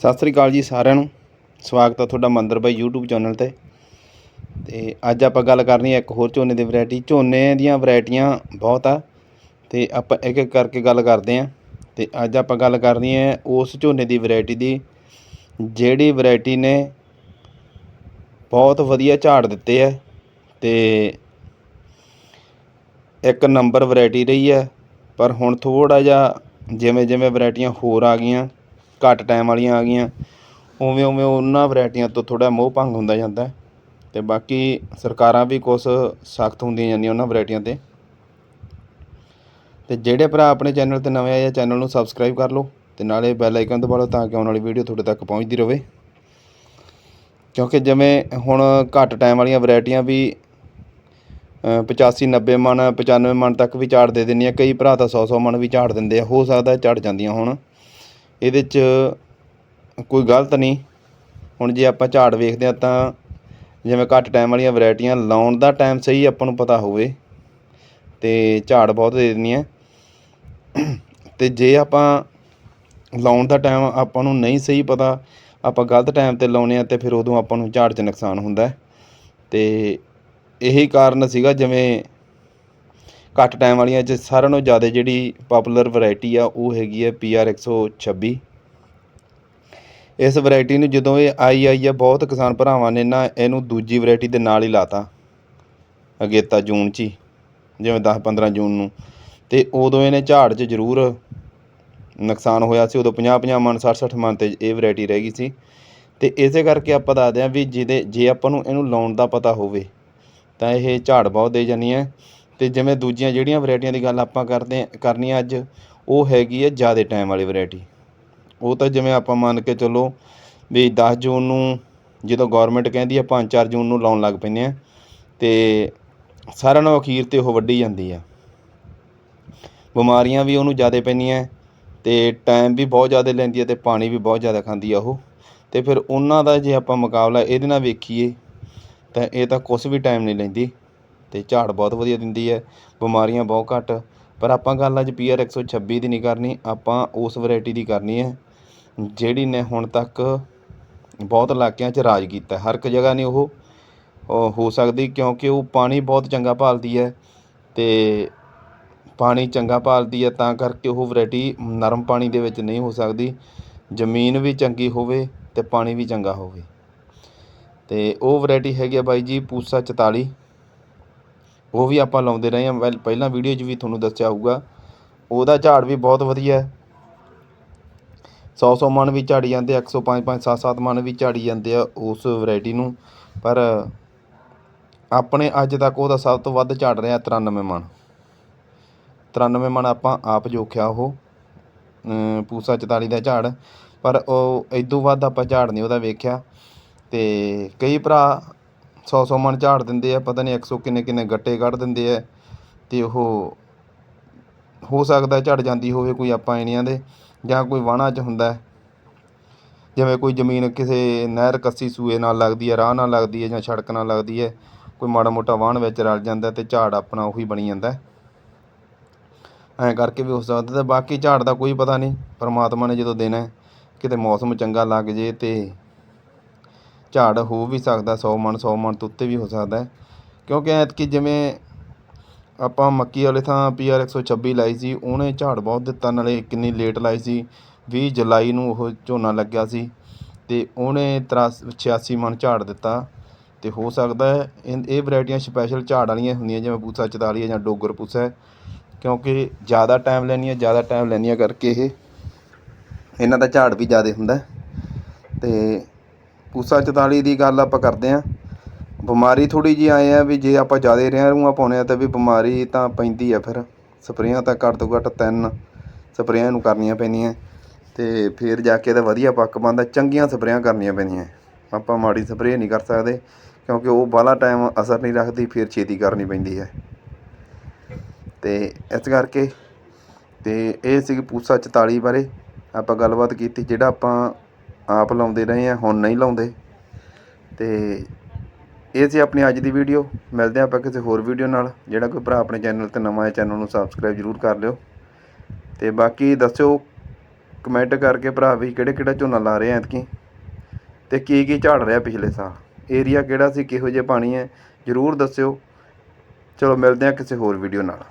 ਸਤਿ ਸ੍ਰੀ ਅਕਾਲ ਜੀ ਸਾਰਿਆਂ ਨੂੰ। ਸਵਾਗਤ ਹੈ ਤੁਹਾਡਾ ਮੰਦਰ ਬਾਈ YouTube ਚੈਨਲ ਤੇ। ਤੇ ਅੱਜ ਆਪਾਂ ਗੱਲ ਕਰਨੀ ਹੈ ਇੱਕ ਹੋਰ ਝੋਨੇ ਦੀ ਵੈਰਾਈਟੀ ਝੋਨੇ ਦੀਆਂ ਵੈਰਾਈਟੀਆਂ ਬਹੁਤ ਆ। ਤੇ ਆਪਾਂ ਇੱਕ ਇੱਕ ਕਰਕੇ ਗੱਲ ਕਰਦੇ ਆਂ। ਤੇ ਅੱਜ ਆਪਾਂ ਗੱਲ ਕਰਨੀ ਹੈ ਉਸ ਝੋਨੇ ਦੀ ਵੈਰਾਈਟੀ ਦੀ, ਜਿਹੜੀ ਵੈਰਾਈਟੀ ਨੇ ਬਹੁਤ ਵਧੀਆ ਝਾੜ ਦਿੱਤੇ ਆ। ਤੇ ਇੱਕ ਨੰਬਰ ਵੈਰਾਈਟੀ ਰਹੀ ਹੈ ਪਰ ਹੁਣ ਥੋੜਾ ਜਿਹਾ ਜਿਵੇਂ ਜਿਵੇਂ ਵੈਰਾਈਟੀਆਂ ਹੋਰ ਆ ਗਈਆਂ। ਘੱਟ ਟਾਈਮ ਵਾਲੀਆਂ ਆ ਗਈਆਂ। ਉਵੇਂ ਉਵੇਂ ਉਹਨਾਂ ਵਰਾਇਟੀਆਂ ਤੋਂ ਥੋੜ੍ਹਾ ਮੋਹ ਭੰਗ ਹੁੰਦਾ ਜਾਂਦਾ ਅਤੇ ਬਾਕੀ ਸਰਕਾਰਾਂ ਵੀ ਕੁਛ ਸਖਤ ਹੁੰਦੀਆਂ ਜਾਂਦੀਆਂ ਉਹਨਾਂ ਵਰਾਇਟੀਆਂ ਤੇ। ਅਤੇ ਜਿਹੜੇ ਭਰਾ ਆਪਣੇ ਚੈਨਲ ਤੇ ਨਵੇਂ ਆਏ ਆ ਚੈਨਲ ਨੂੰ ਸਬਸਕ੍ਰਾਈਬ ਕਰ ਲਓ ਅਤੇ ਨਾਲੇ ਬੈਲ ਆਈਕਨ ਦਬਾ ਲਓ ਤਾਂ ਕਿ ਆਉਣ ਵਾਲੀ ਵੀਡੀਓ ਤੁਹਾਡੇ ਤੱਕ ਪਹੁੰਚਦੀ ਰਹੇ ਕਿਉਂਕਿ ਜਿਵੇਂ ਹੁਣ ਘੱਟ ਟਾਈਮ ਵਾਲੀਆਂ ਵੈਰਾਈਟੀਆਂ ਵੀ 85 90 ਮਣ 95 ਮਣ ਤੱਕ ਵੀ ਝਾੜ ਦੇ ਦਿੰਦੀਆਂ। ਕਈ ਭਰਾ ਤਾਂ 100 100 ਮਣ ਵੀ ਝਾੜ ਦਿੰਦੇ ਆ। ਹੋ ਸਕਦਾ ਝੜ ਜਾਂਦੀਆਂ ਹੁਣ। ਇਹਦੇ 'ਚ ਕੋਈ ਗਲਤ ਨਹੀਂ ਹੁਣ ਜੇ ਆਪਾਂ ਝਾੜ ਵੇਖਦੇ ਹਾਂ ਤਾਂ ਜਿਵੇਂ ਘੱਟ ਟਾਈਮ ਵਾਲੀਆਂ ਵਰਾਇਟੀਆਂ ਲਾਉਣ ਦਾ ਟਾਈਮ ਸਹੀ ਆਪਾਂ ਨੂੰ ਪਤਾ ਹੋਵੇ ਅਤੇ ਝਾੜ ਬਹੁਤ ਦੇ ਦਿੰਦੀਆਂ ਅਤੇ ਜੇ ਆਪਾਂ ਲਾਉਣ ਦਾ ਟਾਈਮ ਆਪਾਂ ਨੂੰ ਨਹੀਂ ਸਹੀ ਪਤਾ, ਆਪਾਂ ਗਲਤ ਟਾਈਮ ਤੇ ਲਾਉਨੇ ਆ ਤੇ ਫਿਰ ਉਦੋਂ ਆਪਾਂ ਨੂੰ ਝਾੜ 'ਚ ਨੁਕਸਾਨ ਹੁੰਦਾ ਹੈ। ਤੇ ਇਹੀ ਕਾਰਨ ਸੀਗਾ ਜਿਵੇਂ ਘੱਟ ਟਾਈਮ ਵਾਲੀਆਂ 'ਚ ਸਾਰਿਆਂ ਨਾਲੋਂ ਜ਼ਿਆਦਾ ਜਿਹੜੀ ਪਾਪੂਲਰ ਵੈਰਾਈਟੀ ਆ, ਉਹ ਹੈਗੀ ਹੈ PR 126 ਇਸ ਵੈਰਾਈਟੀ ਨੂੰ ਜਦੋਂ ਇਹ ਆਈ ਆਈ ਆ, ਬਹੁਤ ਕਿਸਾਨ ਭਰਾਵਾਂ ਨੇ ਨਾ ਇਹਨੂੰ ਦੂਜੀ ਵੈਰਾਈਟੀ ਦੇ ਨਾਲ ਹੀ ਲਾਤਾ, ਅਗੇਤਾ ਜੂਨ 'ਚ ਹੀ, ਜਿਵੇਂ 10 15 ਜੂਨ ਨੂੰ। ਤੇ ਉਦੋਂ ਇਹਨੇ ਝਾੜ 'ਚ ਜ਼ਰੂਰ ਨੁਕਸਾਨ ਹੋਇਆ ਸੀ, ਉਦੋਂ 50 50 ਮਨ 60 60 ਮਨ ਤੇ ਇਹ ਵੈਰਾਈਟੀ ਰਹਿ ਗਈ ਸੀ। ਤੇ ਇਸੇ ਕਰਕੇ ਆਪਾਂ ਦੱਸਦੇ ਹਾਂ ਵੀ ਜਿਹਦੇ, ਜੇ ਆਪਾਂ ਨੂੰ ਇਹਨੂੰ ਲਾਉਣ ਦਾ ਪਤਾ ਹੋਵੇ, ਤਾਂ ਇਹ ਝਾੜ ਬਹੁਤ ਦੇ ਜਾਂਦੀਆਂ ਅਤੇ ਜਿਵੇਂ ਦੂਜੀਆਂ ਜਿਹੜੀਆਂ ਵਰਾਇਟੀਆਂ ਦੀ ਗੱਲ ਆਪਾਂ ਕਰਦੇ ਕਰਨੀ ਆ ਅੱਜ, ਉਹ ਹੈਗੀ ਹੈ ਜ਼ਿਆਦਾ ਟਾਈਮ ਵਾਲੀ ਵਰਾਇਟੀ ਉਹ ਤਾਂ ਜਿਵੇਂ ਆਪਾਂ ਮੰਨ ਕੇ ਚੱਲੋ ਵੀ 10 ਜੂਨ ਨੂੰ ਜਦੋਂ ਗਵਰਨਮੈਂਟ ਕਹਿੰਦੀ ਆ 5-4 ਜੂਨ ਨੂੰ ਲਾਉਣ ਲੱਗ ਪੈਂਦੇ ਆ, ਤੇ ਸਾਰਿਆਂ ਨਾਲੋਂ ਅਖੀਰ ਤੇ ਉਹ ਵੱਢੀ ਜਾਂਦੀ ਆ। ਬਿਮਾਰੀਆਂ ਵੀ ਉਹਨੂੰ ਜ਼ਿਆਦਾ ਪੈਂਦੀਆਂ, ਤੇ ਟਾਈਮ ਵੀ ਬਹੁਤ ਜ਼ਿਆਦਾ ਲੈਂਦੀ ਹੈ ਤੇ ਪਾਣੀ ਵੀ ਬਹੁਤ ਜ਼ਿਆਦਾ ਖਾਂਦੀ ਆ ਉਹ। ਤੇ ਫਿਰ ਉਹਨਾਂ ਦਾ ਜੇ ਆਪਾਂ ਮੁਕਾਬਲਾ ਇਹਦੇ ਨਾਲ ਵੇਖੀਏ, ਤਾਂ ਇਹ ਤਾਂ ਕੁਛ ਵੀ ਟਾਈਮ ਨਹੀਂ ਲੈਂਦੀ। ਤੇ ਝਾੜ ਬਹੁਤ ਵਧੀਆ ਦਿੰਦੀ ਹੈ, ਬਿਮਾਰੀਆਂ ਬਹੁਤ ਘੱਟ। ਪਰ ਆਪਾਂ ਗੱਲ ਅੱਜ ਪੀਆਰ 126 ਦੀ ਨਹੀਂ ਕਰਨੀ, ਆਪਾਂ ਉਸ ਵੈਰਾਈਟੀ ਦੀ ਕਰਨੀ ਹੈ, ਜਿਹੜੀ ਨੇ ਹੁਣ ਤੱਕ ਬਹੁਤ ਇਲਾਕਿਆਂ 'ਚ ਰਾਜ ਕੀਤਾ ਹਰ ਇੱਕ ਜਗ੍ਹਾ ਨਹੀਂ ਉਹ ਹੋ ਸਕਦੀ ਕਿਉਂਕਿ ਉਹ ਪਾਣੀ ਬਹੁਤ ਚੰਗਾ ਭਾਲਦੀ ਹੈ ਤੇ ਪਾਣੀ ਚੰਗਾ ਭਾਲਦੀ ਹੈ, ਤਾਂ ਕਰਕੇ ਉਹ ਵੈਰਾਈਟੀ ਨਰਮ ਪਾਣੀ ਦੇ ਵਿੱਚ ਨਹੀਂ ਹੋ ਸਕਦੀ। ਜ਼ਮੀਨ ਵੀ ਚੰਗੀ ਹੋਵੇ ਤੇ ਪਾਣੀ ਵੀ ਚੰਗਾ ਹੋਵੇ। ਤੇ ਉਹ ਵੈਰਾਈਟੀ ਹੈਗੀ ਆ ਬਾਈ ਜੀ, ਪੂਸਾ 44 ਉਹ ਵੀ ਆਪਾਂ ਲਾਉਂਦੇ ਰਹੇ ਹਾਂ। ਪਹਿ- ਪਹਿਲਾਂ ਵੀਡੀਓ 'ਚ ਵੀ ਤੁਹਾਨੂੰ ਦੱਸਿਆ ਹੋਊਗਾ। ਉਹਦਾ ਝਾੜ ਵੀ ਬਹੁਤ ਵਧੀਆ ਹੈ। 100 100 ਮਣ ਵੀ ਝਾੜੀ ਜਾਂਦੇ ਆ 105 5 7 7 ਮਣ ਵੀ ਝਾੜੀ ਜਾਂਦੇ ਆ ਉਸ ਵੈਰਾਈਟੀ ਨੂੰ। ਪਰ ਆਪਣੇ ਅੱਜ ਤੱਕ ਉਹਦਾ ਸਭ ਤੋਂ ਵੱਧ ਝਾੜ ਰਿਹਾ 93 ਮਣ। 93 ਮਣ ਆਪਾਂ ਆਪ ਜੋਖਿਆ ਉਹ ਪੂਸਾ 44 ਦਾ ਝਾੜ। ਪਰ ਉਹ ਇਦੋਂ ਵੱਧ ਆਪਾਂ ਝਾੜ ਨਹੀਂ ਉਹਦਾ ਵੇਖਿਆ। ਤੇ ਕਈ ਭਰਾ 100 100 ਮਣ ਝਾੜ ਦਿੰਦੇ ਆ, ਪਤਾ ਨਹੀਂ 100 ਕਿੰਨੇ ਕਿੰਨੇ ਗੱਟੇ ਕੱਢ ਦਿੰਦੇ ਆ ਤੇ ਉਹ ਹੋ ਸਕਦਾ ਝੜ ਜਾਂਦੀ ਹੋਵੇ ਕੋਈ ਆਪਾਂ ਇੰਨੀਆਂ ਦੇ ਜਾਂ ਕੋਈ ਵਾਹਣਾ 'ਚ ਹੁੰਦਾ ਜਿਵੇਂ ਕੋਈ ਜ਼ਮੀਨ ਕਿਸੇ ਨਹਿਰ ਕੱਸੀ ਸੂਏ ਨਾਲ ਲੱਗਦੀ ਹੈ ਰਾਹ ਨਾਲ ਲੱਗਦੀ ਹੈ ਜਾਂ ਸੜਕ ਨਾਲ ਲੱਗਦੀ ਹੈ ਕੋਈ ਮਾੜਾ ਮੋਟਾ ਵਾਹਣ ਵਿੱਚ ਰਲ ਜਾਂਦਾ ਤੇ ਝਾੜ ਆਪਣਾ ਉਹੀ ਬਣੀ ਜਾਂਦਾ ਹੈ। ਐਂ ਕਰਕੇ ਵੀ ਹੋ ਸਕਦਾ ਤੇ ਬਾਕੀ ਝਾੜ ਦਾ ਕੋਈ ਪਤਾ ਨਹੀਂ ਪਰਮਾਤਮਾ ਨੇ ਜਦੋਂ ਦੇਣਾ, ਕਿਤੇ ਮੌਸਮ ਚੰਗਾ ਲੱਗ ਜੇ ਤੇ ਝਾੜ ਹੋ ਵੀ ਸਕਦਾ 100 ਮਣ 100 ਮਣ ਤੋਂ ਉੱਤੇ ਵੀ ਹੋ ਸਕਦਾ ਕਿਉਂਕਿ ਐਤਕੀ ਜਿਵੇਂ ਆਪਾਂ ਮੱਕੀ ਵਾਲੇ ਥਾਂ ਪੀਆਰ 126 ਲਾਈ ਸੀ, ਉਹਨੇ ਝਾੜ ਬਹੁਤ ਦਿੱਤਾ, ਨਾਲੇ ਕਿੰਨੀ ਲੇਟ ਲਾਈ ਸੀ 20 ਜੁਲਾਈ ਨੂੰ ਉਹ ਝੋਨਾ ਲੱਗਿਆ ਸੀ ਤੇ ਉਹਨੇ 86 ਮਣ ਝਾੜ ਦਿੱਤਾ ਤੇ ਹੋ ਸਕਦਾ ਇਹ ਇਹ ਵੈਰਾਈਟੀਆਂ ਸਪੈਸ਼ਲ ਝਾੜ ਵਾਲੀਆਂ ਹੁੰਦੀਆਂ, ਜਿਵੇਂ ਪੂਸਾ 44 ਜਾਂ ਡੋਗਰ ਪੂਸਾ ਕਿਉਂਕਿ ਜ਼ਿਆਦਾ ਟਾਈਮ ਲੈਂਦੀਆਂ, ਜ਼ਿਆਦਾ ਟਾਈਮ ਲੈਂਦੀਆਂ ਕਰਕੇ ਇਹ, ਇਹਨਾਂ ਦਾ ਝਾੜ ਵੀ ਜ਼ਿਆਦਾ ਹੁੰਦਾ ਹੈ। ਤੇ ਪੂਸਾ 44 ਦੀ ਗੱਲ ਆਪਾਂ ਕਰਦੇ ਹਾਂ। ਬਿਮਾਰੀ ਥੋੜੀ ਜਿਹੀ ਆਏ ਆ ਵੀ ਜੇ ਆਪਾਂ ਜ਼ਿਆਦਾ ਰੇਹਾਂ ਰੂਹਾਂ ਪਾਉਂਦੇ ਆ ਤਾਂ ਵੀ ਬਿਮਾਰੀ ਤਾਂ ਪੈਂਦੀ ਆ ਫਿਰ। ਸਪਰੇਆਂ ਤਾਂ ਘੱਟ ਤੋਂ ਘੱਟ ਤਿੰਨ ਸਪਰੇਆਂ ਨੂੰ ਕਰਨੀਆਂ ਪੈਂਦੀਆਂ। ਤੇ ਫਿਰ ਜਾ ਕੇ ਤਾਂ ਵਧੀਆ ਪੱਕ ਬਣਦਾ, ਚੰਗੀਆਂ ਸਪਰੇਆਂ ਕਰਨੀਆਂ ਪੈਂਦੀਆਂ। ਆਪਾਂ ਮਾੜੀ ਸਪਰੇਅ ਨਹੀਂ ਕਰ ਸਕਦੇ ਕਿਉਂਕਿ ਉਹ ਬਾਹਲਾ ਟਾਈਮ ਅਸਰ ਨਹੀਂ ਰੱਖਦੀ, ਫਿਰ ਛੇਤੀ ਕਰਨੀ ਪੈਂਦੀ ਹੈ ਤੇ ਇਸ ਕਰਕੇ ਤੇ ਇਹ ਸੀ ਪੂਸਾ 44 ਬਾਰੇ। ਆਪਾਂ ਗੱਲਬਾਤ ਕੀਤੀ, ਜਿਹੜਾ ਆਪਾਂ ਆਪ ਲਾਉਂਦੇ ਰਹੇ ਹਾਂ ਹੁਣ ਨਹੀਂ ਲਾਉਂਦੇ। ਤੇ ਇਹ ਸੀ ਆਪਣੀ ਅੱਜ ਦੀ ਵੀਡੀਓ। ਮਿਲਦੇ ਹਾਂ ਆਪਾਂ ਕਿਸੇ ਹੋਰ ਵੀਡੀਓ ਨਾਲ। ਜਿਹੜਾ ਕੋਈ ਭਰਾ ਆਪਣੇ ਚੈਨਲ ਤੇ ਨਵਾਂ ਹੈ, ਚੈਨਲ ਨੂੰ ਸਬਸਕ੍ਰਾਈਬ ਜ਼ਰੂਰ ਕਰ ਲਿਓ। ਤੇ ਬਾਕੀ ਦੱਸਿਓ ਕਮੈਂਟ ਕਰਕੇ ਭਰਾ ਵੀ ਕਿਹੜੇ ਕਿਹੜਾ ਝੋਨਾ ਲਾ ਰਹੇ ਆ ਐਤਕੀ। ਤੇ ਕੀ ਕੀ ਝਾੜ ਰਿਹਾ ਪਿਛਲੇ ਸਾਲ? ਏਰੀਆ ਕਿਹੜਾ ਸੀ, ਕਿਹੋ ਜਿਹਾ ਪਾਣੀ ਹੈ? ਜਰੂਰ ਦੱਸਿਓ। ਚਲੋ ਮਿਲਦੇ ਆ ਕਿਸੇ ਹੋਰ ਵੀਡੀਓ ਨਾਲ।